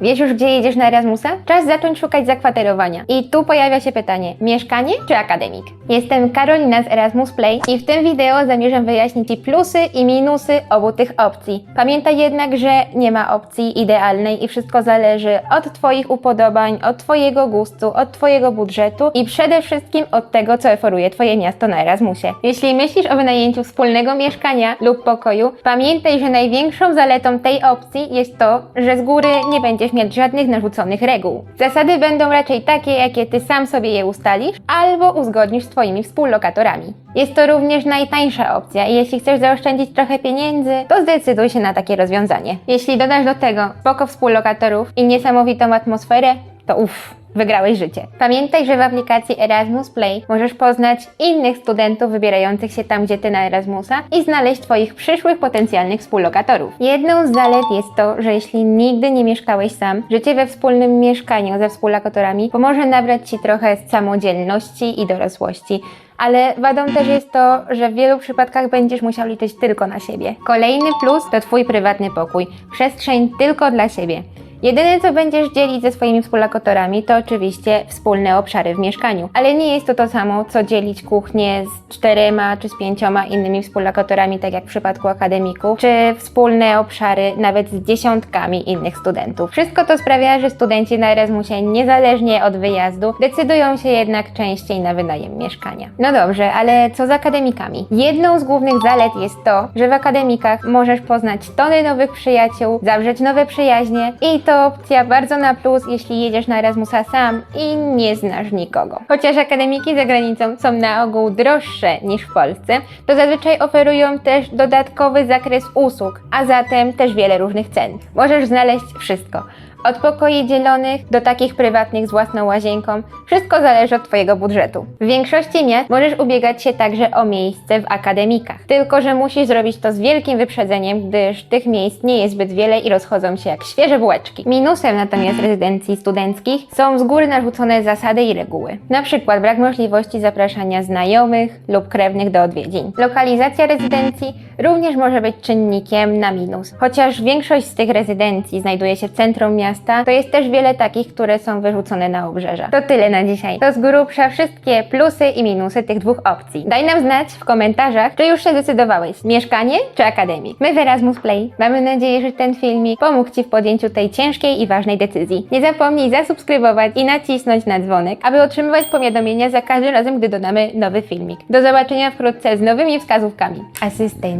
Wiesz już, gdzie jedziesz na Erasmusa? Czas zacząć szukać zakwaterowania. I tu pojawia się pytanie, mieszkanie czy akademik? Jestem Karolina z Erasmus Play i w tym wideo zamierzam wyjaśnić Ci plusy i minusy obu tych opcji. Pamiętaj jednak, że nie ma opcji idealnej i wszystko zależy od Twoich upodobań, od Twojego gustu, od Twojego budżetu i przede wszystkim od tego, co oferuje Twoje miasto na Erasmusie. Jeśli myślisz o wynajęciu wspólnego mieszkania lub pokoju, pamiętaj, że największą zaletą tej opcji jest to, że z góry nie będziesz mieć żadnych narzuconych reguł. Zasady będą raczej takie, jakie Ty sam sobie je ustalisz albo uzgodnisz z Twoimi współlokatorami. Jest to również najtańsza opcja i jeśli chcesz zaoszczędzić trochę pieniędzy, to zdecyduj się na takie rozwiązanie. Jeśli dodasz do tego spoko współlokatorów i niesamowitą atmosferę, to uff, wygrałeś życie. Pamiętaj, że w aplikacji Erasmus Play możesz poznać innych studentów wybierających się tam, gdzie ty na Erasmusa i znaleźć Twoich przyszłych potencjalnych współlokatorów. Jedną z zalet jest to, że jeśli nigdy nie mieszkałeś sam, życie we wspólnym mieszkaniu ze współlokatorami pomoże nabrać Ci trochę samodzielności i dorosłości. Ale wadą też jest to, że w wielu przypadkach będziesz musiał liczyć tylko na siebie. Kolejny plus to Twój prywatny pokój. Przestrzeń tylko dla siebie. Jedyne, co będziesz dzielić ze swoimi współlokatorami, to oczywiście wspólne obszary w mieszkaniu. Ale nie jest to to samo, co dzielić kuchnię z czterema czy z pięcioma innymi współlokatorami, tak jak w przypadku akademików, czy wspólne obszary nawet z dziesiątkami innych studentów. Wszystko to sprawia, że studenci na Erasmusie, niezależnie od wyjazdu, decydują się jednak częściej na wynajem mieszkania. No dobrze, ale co z akademikami? Jedną z głównych zalet jest to, że w akademikach możesz poznać tony nowych przyjaciół, zawrzeć nowe przyjaźnie i to opcja bardzo na plus, jeśli jedziesz na Erasmusa sam i nie znasz nikogo. Chociaż akademiki za granicą są na ogół droższe niż w Polsce, to zazwyczaj oferują też dodatkowy zakres usług, a zatem też wiele różnych cen. Możesz znaleźć wszystko. Od pokoi dzielonych do takich prywatnych z własną łazienką, wszystko zależy od Twojego budżetu. W większości miast możesz ubiegać się także o miejsce w akademikach, tylko że musisz zrobić to z wielkim wyprzedzeniem, gdyż tych miejsc nie jest zbyt wiele i rozchodzą się jak świeże bułeczki. Minusem natomiast rezydencji studenckich są z góry narzucone zasady i reguły. Na przykład brak możliwości zapraszania znajomych lub krewnych do odwiedzin. Lokalizacja rezydencji również może być czynnikiem na minus. Chociaż większość z tych rezydencji znajduje się w centrum miasta, to jest też wiele takich, które są wyrzucone na obrzeża. To tyle na dzisiaj. To z grubsza wszystkie plusy i minusy tych dwóch opcji. Daj nam znać w komentarzach, czy już się zdecydowałeś, mieszkanie czy akademik. My w Erasmus Play mamy nadzieję, że ten filmik pomógł Ci w podjęciu tej ciężkiej i ważnej decyzji. Nie zapomnij zasubskrybować i nacisnąć na dzwonek, aby otrzymywać powiadomienia za każdym razem, gdy dodamy nowy filmik. Do zobaczenia wkrótce z nowymi wskazówkami.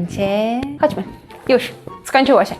Asystencie, chodźmy. Już, skończyło się.